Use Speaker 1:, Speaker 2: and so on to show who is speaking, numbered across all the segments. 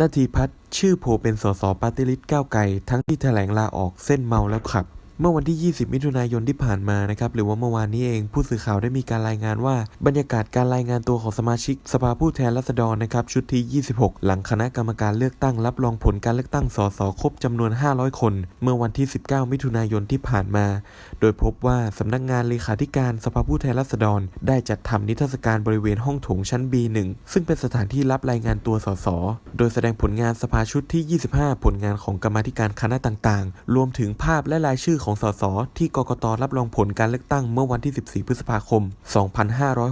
Speaker 1: นาทีพัฒน์ชื่อโผล่เป็นสสปาร์ตี้ลิสต์ก้าวไกลทั้งที่แถลงลาออกเส้นเมาแล้วขับ เมื่อวันที่ 20 มิถุนายนที่ผ่านมานะครับหรือว่าเมื่อวานนี้เองผู้สื่อข่าวได้มีการรายงานว่า บรรยากาศการรายงานตัวของสมาชิกสภาผู้แทนราษฎรนะครับชุดที่ 26 หลังคณะกรรมการเลือกตั้งรับรองผลการเลือกตั้งสสครบจำนวน 500 คน เมื่อวันที่ 19 มิถุนายนที่ผ่านมา โดยพบว่าสำนักงานเลขาธิการสภาผู้แทนราษฎร ได้จัดทำนิทรรศการบริเวณห้องโถงชั้น B1 ซึ่งเป็นสถานที่รับรายงานตัวสสโดยแสดงผลงานสภาชุดที่ 25 ผลงานของกรรมธิการคณะต่างๆ รวมถึงภาพและรายชื่อของสสที่กกตรับรองผลการเลือกตั้งเมื่อวันที่ 14 พฤษภาคม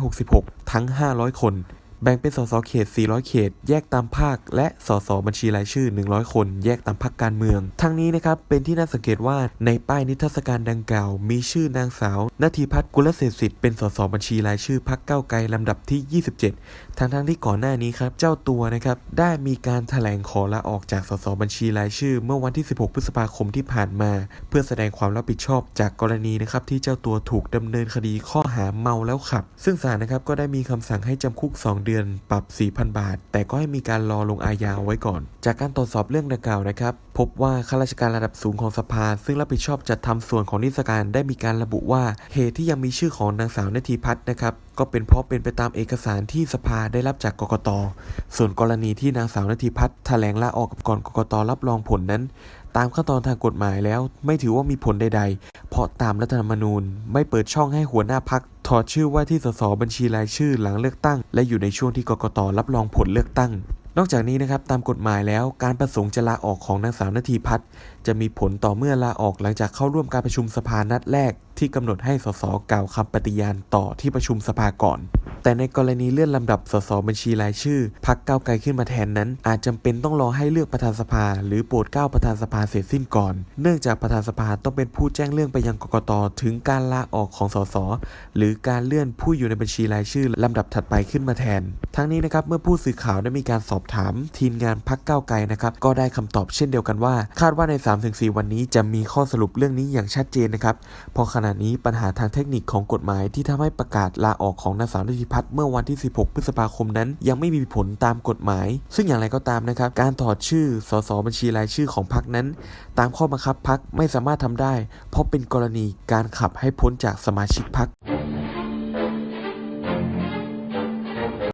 Speaker 1: 2566 ทั้ง 500 คน แบ่งเป็นสสเขต 400 เขต แยกตามภาค และสสบัญชีรายชื่อ 100 คน แยกตามพรรคการเมือง ทั้งนี้นะครับ เป็นที่น่าสังเกตว่าในป้ายนิทรรศการดังกล่าว มีชื่อนางสาวนาทีพัฒน์กุลเศรษฐสิทธิ์เป็นสสบัญชีรายชื่อพรรคก้าไกลลำดับที่ 27 ทั้งทั้งที่ก่อนหน้านี้ครับ เจ้าตัวนะครับ ได้มีการแถลงขอลาออกจากสสบัญชีรายชื่อ เมื่อวันที่ 16 พฤษภาคมที่ผ่านมา เพื่อแสดงความรับผิดชอบจากกรณีนะครับที่เจ้าตัวถูกดำเนินคดีข้อหาเมาแล้วขับ ซึ่งศาลนะครับก็ได้มีคำสั่งให้จำคุก 2 เดือนปรับ 4,000 บาท แต่ก็ให้มีการรอลงอาญาไว้ก่อน จากการตรวจสอบเรื่องดังกล่าวนะครับ พบว่าข้าราชการระดับสูงของสภา ซึ่งรับผิดชอบจัดทำส่วนของนิทรรศการได้มีการระบุว่า เหตุที่ยังมีชื่อของนางสาวนาทีพัฒน์นะครับก็เป็นเพราะเป็นไปตามเอกสารที่สภาได้รับจากกกต ส่วนกรณีที่นางสาวนาทีพัฒน์แถลงลาออกกับก่อนกกตรับรองผลนั้น ตามขั้นตอนทางกฎหมายแล้ว ไม่ถือว่ามีผลใด ๆ เพราะตามรัฐธรรมนูญ ไม่เปิดช่องให้หัวหน้าพัก ถอดชื่อว่าที่สสบัญชีรายชื่อหลังเลือกตั้ง และอยู่ในช่วงที่กกตรับรองผลเลือกตั้ง นอกจากนี้นะครับตามกฎหมายแล้วการประสงค์จะลาออกของนางสาวนาทีพัฒน์จะมีผลต่อเมื่อลาออกหลังจากเข้าร่วมการประชุมสภานัดแรก ที่กำหนดให้สสกล่าวคำปฏิญาณต่อที่ประชุมสภาก่อน แต่ในกรณีเลื่อนลำดับสสบัญชีรายชื่อพักเก้าไกลขึ้นมาแทนนั้น อาจจำเป็นต้องรอให้เลือกประธานสภา หรือโปรดเก้าประธานสภาเสร็จสิ้นก่อน เนื่องจากประธานสภาต้องเป็นผู้แจ้งเรื่องไปยังกกตถึงการลาออกของสสหรือการเลื่อนผู้อยู่ในบัญชีรายชื่อลำดับถัดไปขึ้นมาแทน ทั้งนี้นะครับเมื่อผู้สื่อข่าวได้มีการสอบถาม ทีมงานพักเก้าไกลนะครับก็ได้คำตอบเช่นเดียวกันว่า คาดว่าใน 3-4 วันนี้จะมีข้อสรุปเรื่องนี้อย่างชัดเจนนะครับเพราะขณะนี้ปัญหาทางเทคนิคของกฎหมายที่ทำให้ประกาศลาออกของนางสาวนิติพัฒน์เมื่อวันที่ 16 พฤษภาคมนั้น ยังไม่มีผลตามกฎหมาย ซึ่งอย่างไรก็ตามนะครับ การถอดชื่อสสบัญชีรายชื่อของพรรคนั้น ตามข้อบังคับพรรคไม่สามารถทำได้ เพราะเป็นกรณีการขับให้พ้นจากสมาชิกพรรค